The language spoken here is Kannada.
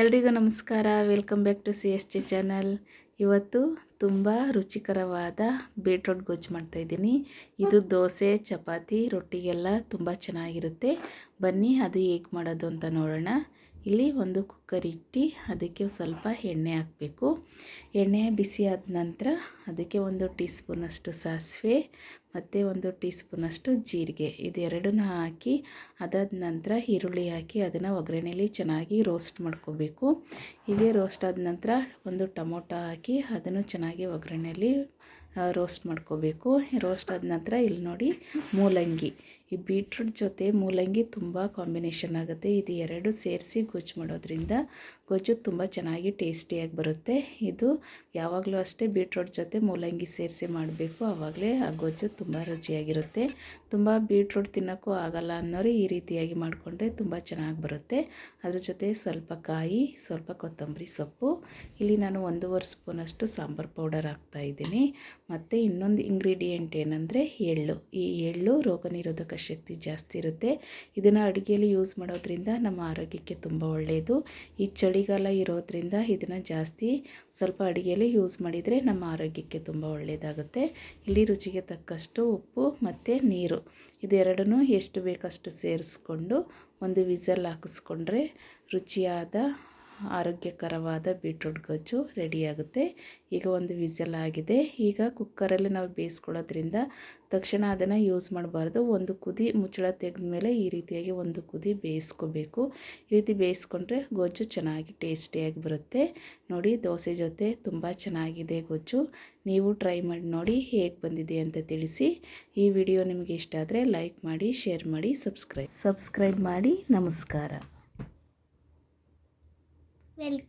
ಎಲ್ರಿಗೂ ನಮಸ್ಕಾರ. Welcome back to C S T channel ಇವತ್ತು ತುಂಬ ರುಚಿಕರವಾದ ಬೀಟ್ರೋಟ್ ಗೊಜ್ಜು ಮಾಡ್ತಾಯಿದ್ದೀನಿ ಇದು ದೋಸೆ, ಚಪಾತಿ, ರೊಟ್ಟಿಗೆಲ್ಲ ತುಂಬ ಚೆನ್ನಾಗಿರುತ್ತೆ. ಬನ್ನಿ, ಅದು ಹೇಗೆ ಮಾಡೋದು ಅಂತ ನೋಡೋಣ. ಇಲ್ಲಿ ಒಂದು ಕುಕ್ಕರ್ ಇಟ್ಟು ಅದಕ್ಕೆ ಸ್ವಲ್ಪ ಎಣ್ಣೆ ಹಾಕಬೇಕು. ಎಣ್ಣೆ ಬಿಸಿ ಆದ ನಂತರ ಅದಕ್ಕೆ ಒಂದು ಟೀ ಸ್ಪೂನಷ್ಟು ಸಾಸಿವೆ ಮತ್ತು ಒಂದು ಟೀ ಸ್ಪೂನಷ್ಟು ಜೀರಿಗೆ. ಇದೆರಡನ್ನ ಹಾಕಿ, ಅದಾದ ನಂತರ ಈರುಳ್ಳಿ ಹಾಕಿ ಅದನ್ನು ಒಗ್ಗರಣೆಯಲ್ಲಿ ಚೆನ್ನಾಗಿ ರೋಸ್ಟ್ ಮಾಡ್ಕೋಬೇಕು. ಹೀಗೆ ರೋಸ್ಟ್ ಆದ ನಂತರ ಒಂದು ಟೊಮೊಟೊ ಹಾಕಿ ಅದನ್ನು ಚೆನ್ನಾಗಿ ಒಗ್ಗರಣೆಯಲ್ಲಿ ರೋಸ್ಟ್ ಮಾಡ್ಕೋಬೇಕು. ರೋಸ್ಟ್ ಆದ ನಂತರ ಇಲ್ಲಿ ನೋಡಿ ಮೂಲಂಗಿ. ಈ ಬೀಟ್ರೂಟ್ ಜೊತೆ ಮೂಲಂಗಿ ತುಂಬ ಕಾಂಬಿನೇಷನ್ ಆಗುತ್ತೆ. ಇದು ಎರಡು ಸೇರಿಸಿ ಗೊಜ್ಜು ಮಾಡೋದ್ರಿಂದ ಗೊಜ್ಜು ತುಂಬ ಚೆನ್ನಾಗಿ ಟೇಸ್ಟಿಯಾಗಿ ಬರುತ್ತೆ. ಇದು ಯಾವಾಗಲೂ ಅಷ್ಟೇ ಬೀಟ್ರೂಟ್ ಜೊತೆ ಮೂಲಂಗಿ ಸೇರಿಸಿ ಮಾಡಬೇಕು. ಆವಾಗಲೇ ಆ ಗೊಜ್ಜು ತುಂಬ ರುಚಿಯಾಗಿರುತ್ತೆ. ತುಂಬ ಬೀಟ್ರೂಟ್ ತಿನ್ನೋಕ್ಕೂ ಆಗಲ್ಲ ಅನ್ನೋರು ಈ ರೀತಿಯಾಗಿ ಮಾಡಿಕೊಂಡ್ರೆ ತುಂಬ ಚೆನ್ನಾಗಿ ಬರುತ್ತೆ. ಅದ್ರ ಜೊತೆ ಸ್ವಲ್ಪ ಕಾಯಿ, ಸ್ವಲ್ಪ ಕೊತ್ತಂಬರಿ ಸೊಪ್ಪು. ಇಲ್ಲಿ ನಾನು ಒಂದೂವರೆ ಸ್ಪೂನಷ್ಟು ಸಾಂಬಾರು ಪೌಡರ್ ಹಾಕ್ತಾಯಿದ್ದೀನಿ ಮತ್ತು ಇನ್ನೊಂದು ಇಂಗ್ರೀಡಿಯೆಂಟ್ ಏನಂದರೆ ಎಳ್ಳು. ಈ ಎಳ್ಳು ರೋಗ ನಿರೋಧಕ ಶಕ್ತಿ ಜಾಸ್ತಿ ಇರುತ್ತೆ. ಇದನ್ನು ಅಡುಗೆಯಲ್ಲಿ ಯೂಸ್ ಮಾಡೋದ್ರಿಂದ ನಮ್ಮ ಆರೋಗ್ಯಕ್ಕೆ ತುಂಬ ಒಳ್ಳೆಯದು ಈ ಚಳಿಗಾಲ ಇರೋದ್ರಿಂದ ಇದನ್ನು ಜಾಸ್ತಿ ಸ್ವಲ್ಪ ಅಡುಗೆಯಲ್ಲಿ ಯೂಸ್ ಮಾಡಿದರೆ ನಮ್ಮ ಆರೋಗ್ಯಕ್ಕೆ ತುಂಬ ಒಳ್ಳೆಯದಾಗುತ್ತೆ ಇಲ್ಲಿ ರುಚಿಗೆ ತಕ್ಕಷ್ಟು ಉಪ್ಪು ಮತ್ತು ನೀರು. ಇದೆರಡನ್ನೂ ಎಷ್ಟು ಬೇಕಷ್ಟು ಸೇರಿಸ್ಕೊಂಡು ಒಂದು ವಿಸಲ್ ಹಾಕಿಸ್ಕೊಂಡ್ರೆ ರುಚಿಯಾದ ಆರೋಗ್ಯಕರವಾದ ಬೀಟ್ರೂಟ್ ಗೊಜ್ಜು ರೆಡಿಯಾಗುತ್ತೆ. ಈಗ ಒಂದು ವಿಸಲ್ ಆಗಿದೆ. ಈಗ ಕುಕ್ಕರಲ್ಲಿ ನಾವು ಬೇಯಿಸ್ಕೊಳ್ಳೋದ್ರಿಂದ ತಕ್ಷಣ ಅದನ್ನು ಯೂಸ್ ಮಾಡಬಾರ್ದು. ಒಂದು ಕುದಿ ಮುಚ್ಚಳ ತೆಗೆದ ಮೇಲೆ ಈ ರೀತಿಯಾಗಿ ಒಂದು ಕುದಿ ಬೇಯಿಸ್ಕೋಬೇಕು. ಈ ರೀತಿ ಬೇಯಿಸ್ಕೊಂಡ್ರೆ ಗೊಜ್ಜು ಚೆನ್ನಾಗಿ ಟೇಸ್ಟಿಯಾಗಿ ಬರುತ್ತೆ. ನೋಡಿ, ದೋಸೆ ಜೊತೆ ತುಂಬ ಚೆನ್ನಾಗಿದೆ ಗೊಜ್ಜು. ನೀವು ಟ್ರೈ ಮಾಡಿ ನೋಡಿ ಹೇಗೆ ಬಂದಿದೆ ಅಂತ ತಿಳಿಸಿ. ಈ ವಿಡಿಯೋ ನಿಮಗೆ ಇಷ್ಟ ಆದರೆ ಲೈಕ್ ಮಾಡಿ, ಶೇರ್ ಮಾಡಿ, ಸಬ್ಸ್ಕ್ರೈಬ್ ಸಬ್ಸ್ಕ್ರೈಬ್ ಮಾಡಿ ನಮಸ್ಕಾರ. ವೆಲ್ಕಮ್